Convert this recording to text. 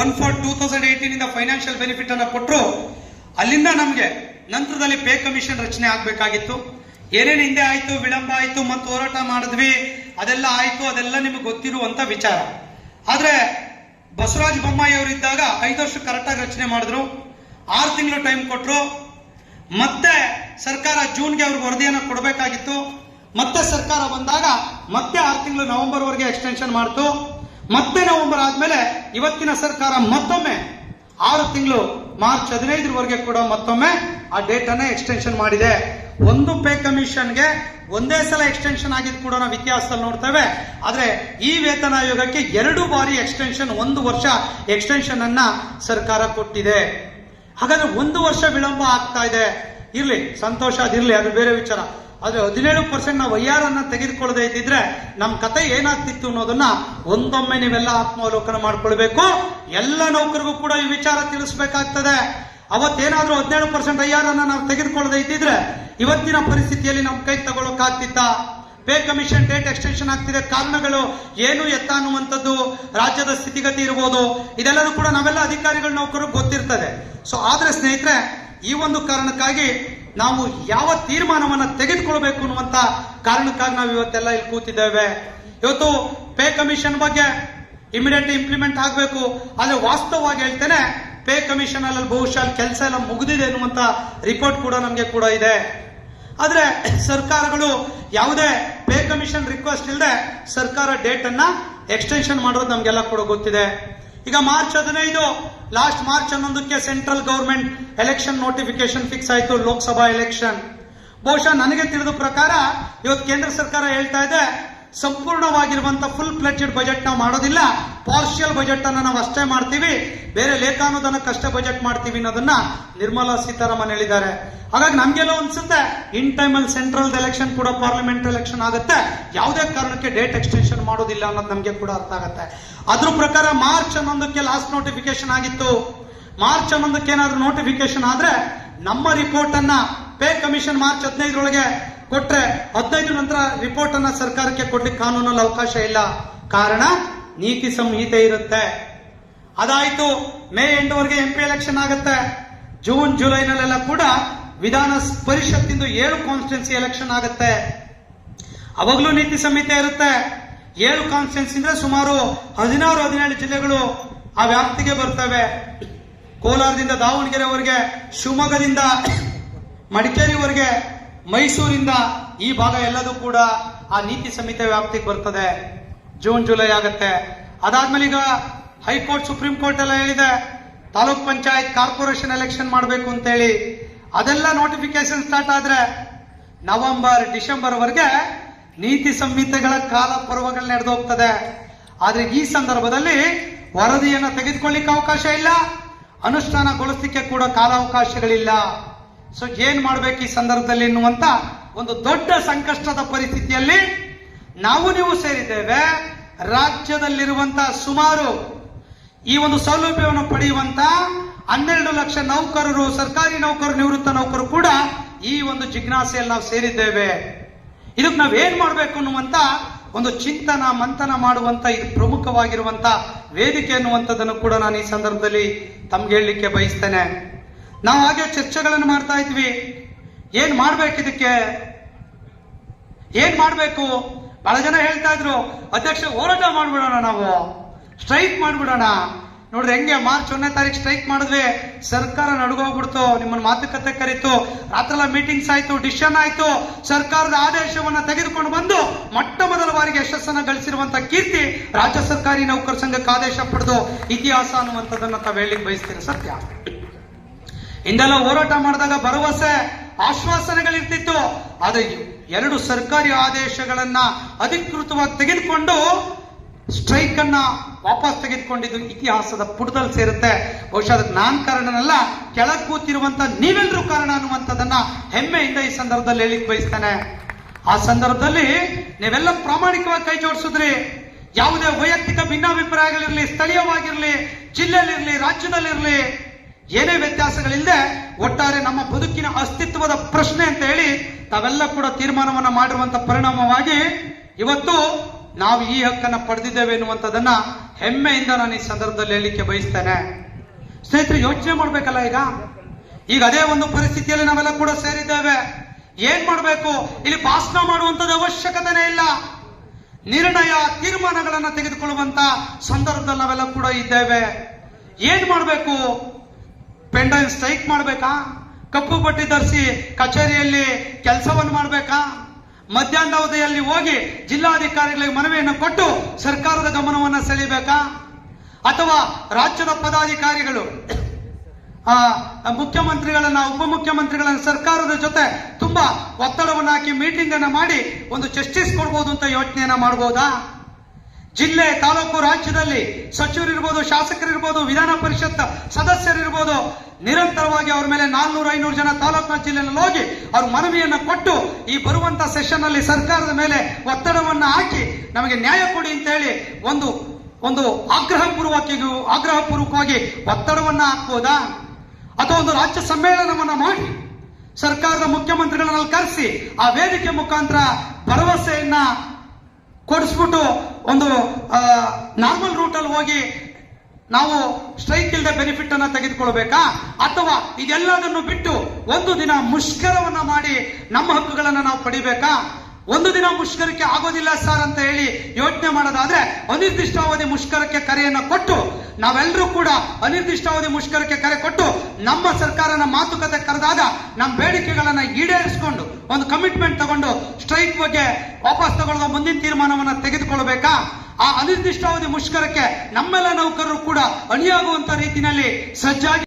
One four two thousand eighteen ಇಂದ financial benefit ಅನ್ನ ಕೊಟ್ಟರು ಅಲ್ಲಿಂದ ನಮಗೆ ನಂತರದಲ್ಲಿ ಪೇ ಕಮಿಷನ್ ರಚನೆ ಆಗಬೇಕಾಗಿತ್ತು. ಏನೇನು ಹಿಂದೆ ಆಯಿತು, ವಿಳಂಬ ಆಯಿತು ಮತ್ತು ಹೋರಾಟ ಮಾಡಿದ್ವಿ, ಅದೆಲ್ಲ ಆಯಿತು, ಅದೆಲ್ಲ ನಿಮಗೆ ಗೊತ್ತಿರುವಂಥ ವಿಚಾರ. ಆದರೆ ಬಸವರಾಜ ಬೊಮ್ಮಾಯಿ ಅವರು ಇದ್ದಾಗ ಐದು ವರ್ಷ ಕರೆಕ್ಟಾಗಿ ರಚನೆ ಮಾಡಿದ್ರು. ಆರು ತಿಂಗಳು ಟೈಮ್ ಕೊಟ್ಟರು ಮತ್ತೆ ಸರ್ಕಾರ ಜೂನ್ಗೆ ಅವ್ರಿಗೆ ವರದಿಯನ್ನು ಕೊಡಬೇಕಾಗಿತ್ತು. ಮತ್ತೆ ಸರ್ಕಾರ ಬಂದಾಗ ಮತ್ತೆ ಆರು ತಿಂಗಳು ನವೆಂಬರ್ವರೆಗೆ ಎಕ್ಸ್ಟೆನ್ಷನ್ ಮಾಡ್ತು. ಮತ್ತೆ ನವೆಂಬರ್ ಆದ್ಮೇಲೆ ಇವತ್ತಿನ ಸರ್ಕಾರ ಮತ್ತೊಮ್ಮೆ ಆರು ತಿಂಗಳು ಮಾರ್ಚ್ ಹದಿನೈದರವರೆಗೆ ಕೂಡ ಮತ್ತೊಮ್ಮೆ ಆ ಡೇಟ್ ಅನ್ನ ಎಕ್ಸ್ಟೆನ್ಷನ್ ಮಾಡಿದೆ. ಒಂದು ಪೇ ಕಮಿಷನ್ಗೆ ಒಂದೇ ಸಲ ಎಕ್ಸ್ಟೆನ್ಷನ್ ಆಗಿದ್ದು ಕೂಡ ನಾವು ಇತಿಹಾಸದಲ್ಲಿ ನೋಡ್ತೇವೆ. ಆದ್ರೆ ಈ ವೇತನ ಆಯೋಗಕ್ಕೆ ಎರಡು ಬಾರಿ ಎಕ್ಸ್ಟೆನ್ಷನ್, ಒಂದು ವರ್ಷ ಎಕ್ಸ್ಟೆನ್ಷನ್ ಅನ್ನ ಸರ್ಕಾರ ಕೊಟ್ಟಿದೆ. ಹಾಗಾದ್ರೆ ಒಂದು ವರ್ಷ ವಿಳಂಬ ಆಗ್ತಾ ಇದೆ. ಇರ್ಲಿ, ಸಂತೋಷ ಅದಿರ್ಲಿ, ಅದು ಬೇರೆ ವಿಚಾರ. ಆದ್ರೆ ಹದಿನೇಳು ಪರ್ಸೆಂಟ್ ನಾವು ವೈಆರ್ ಅನ್ನ ತೆಗೆದುಕೊಳ್ಳದೆ ಇದ್ದಿದ್ರೆ ನಮ್ಮ ಕತೆ ಏನಾಗ್ತಿತ್ತು ಅನ್ನೋದನ್ನ ಒಂದೊಮ್ಮೆ ನೀವೆಲ್ಲ ಆತ್ಮಾವಲೋಕನ ಮಾಡ್ಕೊಳ್ಬೇಕು. ಎಲ್ಲ ನೌಕರಿಗೂ ಕೂಡ ಈ ವಿಚಾರ ತಿಳಿಸ್ಬೇಕಾಗ್ತದೆ. ಅವತ್ತೇನಾದ್ರೂ ಹದಿನೇಳು ಪರ್ಸೆಂಟ್ ಐ ಆರ್ ಅನ್ನ ನಾವು ತೆಗೆದುಕೊಳ್ಳದೆ ಇದ್ದಿದ್ರೆ ಇವತ್ತಿನ ಪರಿಸ್ಥಿತಿಯಲ್ಲಿ ನಮ್ಮ ಕೈ ತಗೊಳಕ್ಕಾಗ್ತಿತ್ತ? ಪೇ ಕಮಿಷನ್, ಡೇಟ್ ಎಕ್ಸ್ಟೆನ್ಷನ್ ಆಗ್ತಿದೆ. ಕಾರಣಗಳು ಏನು ಎತ್ತ ಅನ್ನುವಂಥದ್ದು ರಾಜ್ಯದ ಸ್ಥಿತಿಗತಿ ಇರ್ಬೋದು. ಇದೆಲ್ಲರೂ ಕೂಡ ನಾವೆಲ್ಲ ಅಧಿಕಾರಿಗಳು ನೌಕರು ಗೊತ್ತಿರ್ತದೆ. ಸೊ ಆದ್ರೆ ಸ್ನೇಹಿತರೆ, ಈ ಒಂದು ಕಾರಣಕ್ಕಾಗಿ ನಾವು ಯಾವ ತೀರ್ಮಾನವನ್ನ ತೆಗೆದುಕೊಳ್ಬೇಕು ಅನ್ನುವಂತ ಕಾರಣಕ್ಕಾಗಿ ನಾವು ಇವತ್ತೆಲ್ಲ ಇಲ್ಲಿ ಕೂತಿದ್ದೇವೆ. ಇವತ್ತು ಪೇ ಕಮಿಷನ್ ಬಗ್ಗೆ ಇಮಿಡಿಯೇಟ್ ಇಂಪ್ಲಿಮೆಂಟ್ ಆಗಬೇಕು. ಆದರೆ ವಾಸ್ತವವಾಗಿ ಹೇಳ್ತೇನೆ, ಪೇ ಕಮಿಷನ್ ಅಲ್ಲಿ ಬಹುಶಃ ಕೆಲಸ ಎಲ್ಲ ಮುಗಿದಿದೆ ಅನ್ನುವಂತ ರಿಪೋರ್ಟ್ ಕೂಡ ನಮಗೆ ಕೂಡ ಇದೆ. ಆದ್ರೆ ಸರ್ಕಾರಗಳು ಯಾವುದೇ ಪೇ ಕಮಿಷನ್ ರಿಕ್ವೆಸ್ಟ್ ಇಲ್ಲದೆ ಸರ್ಕಾರ ಡೇಟ್ ಅನ್ನ ಎಕ್ಸ್ಟೆನ್ಷನ್ ಮಾಡೋದು ನಮ್ಗೆಲ್ಲ ಕೂಡ ಗೊತ್ತಿದೆ. ಈಗ ಮಾರ್ಚ್ ಹದಿನೈದು ಲಾಸ್ಟ್ ಮಾರ್ಚ್ ಹನ್ನೊಂದಕ್ಕೆ central government election notification fix ಆಯಿತು, ಲೋಕಸಭಾ ಎಲೆಕ್ಷನ್ ಬಹುಶಃ ನನಗೆ ತಿಳಿದ ಪ್ರಕಾರ, ಇವತ್ತು ಕೇಂದ್ರ ಸರ್ಕಾರ ಹೇಳ್ತಾ ಇದೆ, ಸಂಪೂರ್ಣವಾಗಿರುವಂತ ಫುಲ್ ಫ್ಲೆಡ್ಜೆಡ್ ಬಜೆಟ್ ನಾವು ಮಾಡೋದಿಲ್ಲ ಪಾರ್ಷಿಯಲ್ ಬಜೆಟ್ ಅನ್ನ ನಾವು ಅಷ್ಟೇ ಮಾಡ್ತೀವಿ, ಬೇರೆ ಲೇಖಾನುದಾನಕ್ಕಷ್ಟೇ ಬಜೆಟ್ ಮಾಡ್ತೀವಿ ಅನ್ನೋದನ್ನ ನಿರ್ಮಲಾ ಸೀತಾರಾಮನ್ ಹೇಳಿದ್ದಾರೆ. ಹಾಗಾಗಿ ನಮ್ಗೆಲ್ಲ ಅನ್ಸುತ್ತೆ ಇನ್ ಟೈಮ್ ಅಲ್ಲಿ ಸೆಂಟ್ರಲ್ ಎಲೆಕ್ಷನ್ ಕೂಡ ಪಾರ್ಲಿಮೆಂಟ್ ಎಲೆಕ್ಷನ್ ಆಗುತ್ತೆ. ಯಾವುದೇ ಕಾರಣಕ್ಕೆ ಡೇಟ್ ಎಕ್ಸ್ಟೆನ್ಷನ್ ಮಾಡೋದಿಲ್ಲ ಅನ್ನೋದು ನಮಗೆ ಕೂಡ ಅರ್ಥ ಆಗುತ್ತೆ. ಅದ್ರ ಪ್ರಕಾರ ಮಾರ್ಚ್ ಹನ್ನೊಂದಕ್ಕೆ ಲಾಸ್ಟ್ ನೋಟಿಫಿಕೇಶನ್ ಆಗಿತ್ತು. ಮಾರ್ಚ್ ಹನ್ನೊಂದಕ್ಕೆ ಏನಾದ್ರೂ ನೋಟಿಫಿಕೇಶನ್ ಆದ್ರೆ ನಮ್ಮ ರಿಪೋರ್ಟ್ ಅನ್ನ ಪೇ ಕಮಿಷನ್ ಮಾರ್ಚ್ ಹದಿನೈದರೊಳಗೆ ಕೊಟ್ರೆ ಹದಿನೈದು ನಂತರ ರಿಪೋರ್ಟ್ ಅನ್ನ ಸರ್ಕಾರಕ್ಕೆ ಕೊಡ್ಲಿಕ್ಕೆ ಕಾನೂನಲ್ಲಿ ಅವಕಾಶ ಇಲ್ಲ. ಕಾರಣ ನೀತಿ ಸಂಹಿತೆ ಇರುತ್ತೆ. ಅದಾಯ್ತು ಮೇ ಎಂಟುವರೆಗೆ ಎಂ ಪಿ ಎಲೆಕ್ಷನ್ ಆಗುತ್ತೆ ಜೂನ್ ಜುಲೈನಲ್ಲೆಲ್ಲ ಕೂಡ ವಿಧಾನ ಪರಿಷತ್ತಿಂದು ಏಳು ಕಾನ್ಸ್ಟಿಟ್ಯೂನ್ಸಿ ಎಲೆಕ್ಷನ್ ಆಗುತ್ತೆ. ಅವಾಗಲೂ ನೀತಿ ಸಂಹಿತೆ ಇರುತ್ತೆ. ಏಳು ಕಾನ್ಸ್ಟಿಟ್ಯೂನ್ಸಿ ಅಂದ್ರೆ ಸುಮಾರು ಹದಿನಾರು, ಹದಿನೇಳು ಜಿಲ್ಲೆಗಳು ಆ ವ್ಯಾಪ್ತಿಗೆ ಬರ್ತವೆ. ಕೋಲಾರದಿಂದ ದಾವಣಗೆರೆವರೆಗೆ, ಶಿವಮೊಗ್ಗದಿಂದ ಮಡಿಕೇರಿವರೆಗೆ, ಮೈಸೂರಿಂದ ಈ ಭಾಗ ಎಲ್ಲದೂ ಕೂಡ ಆ ನೀತಿ ಸಂಹಿತೆ ವ್ಯಾಪ್ತಿಗೆ ಬರ್ತದೆ. ಜೂನ್, ಜುಲೈ ಆಗುತ್ತೆ. ಅದಾದ್ಮೇಲೆ ಈಗ ಹೈಕೋರ್ಟ್, ಸುಪ್ರೀಂ ಕೋರ್ಟ್ ಎಲ್ಲ ಹೇಳಿದೆ, ತಾಲೂಕ್ ಪಂಚಾಯತ್ ಕಾರ್ಪೊರೇಷನ್ ಎಲೆಕ್ಷನ್ ಮಾಡಬೇಕು ಅಂತ ಹೇಳಿ ಅದೆಲ್ಲ ನೋಟಿಫಿಕೇಶನ್ ಸ್ಟಾರ್ಟ್ ಆದ್ರೆ ನವೆಂಬರ್ ಡಿಸೆಂಬರ್ ವರೆಗೆ ನೀತಿ ಸಂಹಿತೆಗಳ ಕಾಲ ಪರ್ವಗಳು ನಡೆದು ಹೋಗ್ತದೆ. ಆದ್ರೆ ಈ ಸಂದರ್ಭದಲ್ಲಿ ವರದಿಯನ್ನು ತೆಗೆದುಕೊಳ್ಳಿಕ್ಕೆ ಅವಕಾಶ ಇಲ್ಲ. ಅನುಷ್ಠಾನಗೊಳಿಸಲಿಕ್ಕೆ ಕೂಡ ಕಾಲಾವಕಾಶಗಳಿಲ್ಲ. ಸೊ ಏನ್ ಮಾಡ್ಬೇಕು ಈ ಸಂದರ್ಭದಲ್ಲಿ ಎನ್ನುವಂತ ಒಂದು ದೊಡ್ಡ ಸಂಕಷ್ಟದ ಪರಿಸ್ಥಿತಿಯಲ್ಲಿ ನಾವು ನೀವು ಸೇರಿದ್ದೇವೆ. ರಾಜ್ಯದಲ್ಲಿರುವಂತಹ ಸುಮಾರು ಈ ಒಂದು ಸೌಲಭ್ಯವನ್ನು ಪಡೆಯುವಂತ ಹನ್ನೆರಡು ಲಕ್ಷ ನೌಕರರು, ಸರ್ಕಾರಿ ನೌಕರರು ನಿವೃತ್ತ ನೌಕರು ಕೂಡ ಈ ಒಂದು ಜಿಜ್ಞಾಸೆಯಲ್ಲಿ ನಾವು ಸೇರಿದ್ದೇವೆ. ಇದಕ್ಕೆ ನಾವೇನ್ ಮಾಡಬೇಕು ಅನ್ನುವಂತ ಒಂದು ಚಿಂತನ, ಮಂಥನ ಮಾಡುವಂತ, ಇದು ಪ್ರಮುಖವಾಗಿರುವಂತ ವೇದಿಕೆ ಅನ್ನುವಂಥದ್ದನ್ನು ಕೂಡ ನಾನು ಈ ಸಂದರ್ಭದಲ್ಲಿ ತಮ್ಗೆ ಹೇಳಲಿಕ್ಕೆ ಬಯಸ್ತೇನೆ. ನಾವು ಹಾಗೆ ಚರ್ಚೆಗಳನ್ನು ಮಾಡ್ತಾ ಇದ್ವಿ. ಏನ್ ಮಾಡ್ಬೇಕು ಇದಕ್ಕೆ? ಏನ್ ಮಾಡ್ಬೇಕು? ಬಹಳ ಜನ ಹೇಳ್ತಾ ಇದ್ರು, ಅಧ್ಯಕ್ಷ ಹೋರಾಟ ಮಾಡ್ಬಿಡೋಣ ನಾವು. ಸ್ಟ್ರೈಕ್ ಮಾಡ್ಬಿಡೋಣ. ನೋಡ್ರಿ, ಹೆಂಗೆ ಮಾರ್ಚ್ ಒಂದನೇ ತಾರೀಕು ಸ್ಟ್ರೈಕ್ ಮಾಡಿದ್ವಿ ಸರ್ಕಾರ ನಡುಗೋಗ್ಬಿಡ್ತು ನಿಮ್ಮನ್ನ ಮಾತುಕತೆ ಕರೀತು. ರಾತ್ರೆಲ್ಲ ಮೀಟಿಂಗ್ಸ್ ಆಯ್ತು ಡಿಸಿಷನ್ ಆಯ್ತು. ಸರ್ಕಾರದ ಆದೇಶವನ್ನ ತೆಗೆದುಕೊಂಡು ಬಂದು ಮೊಟ್ಟ ಮೊದಲ ಬಾರಿಗೆ ಯಶಸ್ಸನ್ನ ಗಳಿಸಿರುವಂತ ಕೀರ್ತಿ ರಾಜ್ಯ ಸರ್ಕಾರಿ ನೌಕರ ಸಂಘಕ್ಕೆ ಆದೇಶ ಪಡೆದು ಇತಿಹಾಸ ಅನ್ನುವಂಥದ್ದನ್ನ ತಾವು ಹೇಳಿಕ್ ಬಯಸ್ತೀರ? ಸತ್ಯ. ಹಿಂದೆಲ್ಲ ಹೋರಾಟ ಮಾಡಿದಾಗ ಭರವಸೆ, ಆಶ್ವಾಸನೆಗಳಿರ್ತಿತ್ತು. ಆದ್ರೆ ಎರಡು ಸರ್ಕಾರಿ ಆದೇಶಗಳನ್ನ ಅಧಿಕೃತವಾಗಿ ತೆಗೆದುಕೊಂಡು ಸ್ಟ್ರೈಕ್ ಅನ್ನ ವಾಪಸ್ ತೆಗೆದುಕೊಂಡಿದ್ದು ಇತಿಹಾಸದ ಪುಟದಲ್ಲಿ ಸೇರುತ್ತೆ. ಬಹುಶಃ ಅದಕ್ಕೆ ನಾನ್ ಕಾರಣನಲ್ಲ ಕೆಳಗ್ ಕೂತಿರುವಂತ ನೀವೆಲ್ಲರೂ ಕಾರಣ ಅನ್ನುವಂಥದ್ದನ್ನ ಹೆಮ್ಮೆಯಿಂದ ಈ ಸಂದರ್ಭದಲ್ಲಿ ಹೇಳಿಕ್ ಬಯಸ್ತಾನೆ. ಆ ಸಂದರ್ಭದಲ್ಲಿ ನೀವೆಲ್ಲ ಪ್ರಾಮಾಣಿಕವಾಗಿ ಕೈ ಜೋಡಿಸಿದ್ರಿ. ಯಾವುದೇ ವೈಯಕ್ತಿಕ ಭಿನ್ನಾಭಿಪ್ರಾಯಗಳಿರಲಿ ಸ್ಥಳೀಯವಾಗಿರಲಿ, ಜಿಲ್ಲೆಯಲ್ಲಿರಲಿ, ರಾಜ್ಯದಲ್ಲಿರಲಿ, ಏನೇ ವ್ಯತ್ಯಾಸಗಳಿಲ್ಲದೆ ಒಟ್ಟಾರೆ ನಮ್ಮ ಬದುಕಿನ ಅಸ್ತಿತ್ವದ ಪ್ರಶ್ನೆ ಅಂತ ಹೇಳಿ ತಾವೆಲ್ಲ ಕೂಡ ತೀರ್ಮಾನವನ್ನು ಮಾಡಿರುವಂತ ಪರಿಣಾಮವಾಗಿ ಇವತ್ತು ನಾವು ಈ ಹಕ್ಕನ್ನು ಪಡೆದಿದ್ದೇವೆ ಎನ್ನುವಂಥದ್ದನ್ನ ಹೆಮ್ಮೆಯಿಂದ ನಾನು ಈ ಸಂದರ್ಭದಲ್ಲಿ ಹೇಳಲಿಕ್ಕೆ ಬಯಸ್ತೇನೆ. ಸ್ನೇಹಿತರೆ, ಯೋಚನೆ ಮಾಡ್ಬೇಕಲ್ಲ ಈಗ? ಈಗ ಅದೇ ಒಂದು ಪರಿಸ್ಥಿತಿಯಲ್ಲಿ ನಾವೆಲ್ಲ ಕೂಡ ಸೇರಿದ್ದೇವೆ. ಏನ್ ಮಾಡಬೇಕು? ಇಲ್ಲಿ ಭಾಷಣ ಮಾಡುವಂಥದ್ದು ಅವಶ್ಯಕತೆನೇ ಇಲ್ಲ. ನಿರ್ಣಯ, ತೀರ್ಮಾನಗಳನ್ನ ತೆಗೆದುಕೊಳ್ಳುವಂತ ಸಂದರ್ಭದಲ್ಲಿ ನಾವೆಲ್ಲ ಕೂಡ ಇದ್ದೇವೆ. ಏನ್ ಮಾಡಬೇಕು? ಪೆಂಡಲ್ ಸ್ಟ್ರೈಕ್ ಮಾಡ್ಬೇಕಾ? ಕಪ್ಪು ಪಟ್ಟಿ ಧರಿಸಿ ಕಚೇರಿಯಲ್ಲಿ ಕೆಲಸವನ್ನು ಮಾಡ್ಬೇಕಾ? ಮಧ್ಯಾಹ್ನ ಅವಧಿಯಲ್ಲಿ ಹೋಗಿ ಜಿಲ್ಲಾಧಿಕಾರಿಗಳಿಗೆ ಮನವಿಯನ್ನು ಕೊಟ್ಟು ಸರ್ಕಾರದ ಗಮನವನ್ನು ಸೆಳಿಬೇಕಾ ಅಥವಾ ರಾಜ್ಯದ ಪದಾಧಿಕಾರಿಗಳು, ಆ, ಮುಖ್ಯಮಂತ್ರಿಗಳನ್ನ, ಉಪಮುಖ್ಯಮಂತ್ರಿಗಳನ್ನ ಸರ್ಕಾರದ ಜೊತೆ ತುಂಬಾ ಒತ್ತಡವನ್ನು ಹಾಕಿ ಮೀಟಿಂಗ್ ಅನ್ನ ಮಾಡಿ ಒಂದು ಜಸ್ಟಿಸ್ ಕೊಡ್ಬೋದು ಅಂತ ಯೋಚನೆಯನ್ನ ಮಾಡ್ಬೋದಾ? ಜಿಲ್ಲೆ, ತಾಲೂಕು, ರಾಜ್ಯದಲ್ಲಿ ಸಚಿವರಿರ್ಬೋದು, ಶಾಸಕರಿರ್ಬೋದು, ವಿಧಾನ ಪರಿಷತ್ ಸದಸ್ಯರಿರ್ಬೋದು, ನಿರಂತರವಾಗಿ ಅವ್ರ ಮೇಲೆ ನಾಲ್ನೂರ, ಐನೂರು ಜನ ತಾಲೂಕಿನ ಜಿಲ್ಲೆಯಲ್ಲಿ ಹೋಗಿ ಅವ್ರ ಮನವಿಯನ್ನು ಕೊಟ್ಟು ಈ ಬರುವಂತ ಸೆಷನ್ ಅಲ್ಲಿ ಸರ್ಕಾರದ ಮೇಲೆ ಒತ್ತಡವನ್ನು ಹಾಕಿ ನಮಗೆ ನ್ಯಾಯ ಕೊಡಿ ಅಂತ ಹೇಳಿ ಒಂದು ಒಂದು ಆಗ್ರಹ ಆಗ್ರಹಪೂರ್ವಕವಾಗಿ ಒತ್ತಡವನ್ನ ಹಾಕ್ಬೋದಾ? ಅಥವಾ ಒಂದು ರಾಜ್ಯ ಸಮ್ಮೇಳನವನ್ನ ಮಾಡಿ ಸರ್ಕಾರದ ಮುಖ್ಯಮಂತ್ರಿಗಳನ್ನ ಕರೆಸಿ ಆ ವೇದಿಕೆ ಮುಖಾಂತರ ಭರವಸೆಯನ್ನ ಕೊಡಿಸ್ಬಿಟ್ಟು ಒಂದು ನಾರ್ಮಲ್ ರೂಟಲ್ಲಿ ಹೋಗಿ ನಾವು ಸ್ಟ್ರೈಕ್ ಇಲ್ಲದೆ ಬೆನಿಫಿಟ್ ಅನ್ನ ತೆಗೆದುಕೊಳ್ಬೇಕಾ? ಅಥವಾ ಇದೆಲ್ಲದನ್ನು ಬಿಟ್ಟು ಒಂದು ದಿನ ಮುಷ್ಕರವನ್ನ ಮಾಡಿ ನಮ್ಮ ಹಕ್ಕುಗಳನ್ನ ನಾವು ಪಡಿಬೇಕಾ? ಒಂದು ದಿನ ಮುಷ್ಕರಕ್ಕೆ ಆಗೋದಿಲ್ಲ ಸರ್ ಅಂತ ಹೇಳಿ ಯೋಚನೆ ಮಾಡೋದಾದ್ರೆ ಅನಿರ್ದಿಷ್ಟಾವಧಿ ಮುಷ್ಕರಕ್ಕೆ ಕರೆಯನ್ನ ಕೊಟ್ಟು ನಾವೆಲ್ಲರೂ ಕೂಡ ಅನಿರ್ದಿಷ್ಟಾವಧಿ ಮುಷ್ಕರಕ್ಕೆ ಕರೆ ಕೊಟ್ಟು ನಮ್ಮ ಸರ್ಕಾರನ ಮಾತುಕತೆ ಕರೆದಾಗ ನಮ್ಮ ಬೇಡಿಕೆಗಳನ್ನ ಈಡೇರಿಸಿಕೊಂಡು ಒಂದು ಕಮಿಟ್ಮೆಂಟ್ ತಗೊಂಡು ಸ್ಟ್ರೈಕ್ ಬಗ್ಗೆ ವಾಪಸ್ ತಗೊಳ್ಳುವ ಮುಂದಿನ ತೀರ್ಮಾನವನ್ನ ತೆಗೆದುಕೊಳ್ಬೇಕಾ? ಆ ಅನಿರ್ದಿಷ್ಟಾವಧಿ ಮುಷ್ಕರಕ್ಕೆ ನಮ್ಮೆಲ್ಲ ನೌಕರರು ಕೂಡ ಅಣಿಯಾಗುವಂತ ರೀತಿಯಲ್ಲಿ ಸಜ್ಜಾಗಿ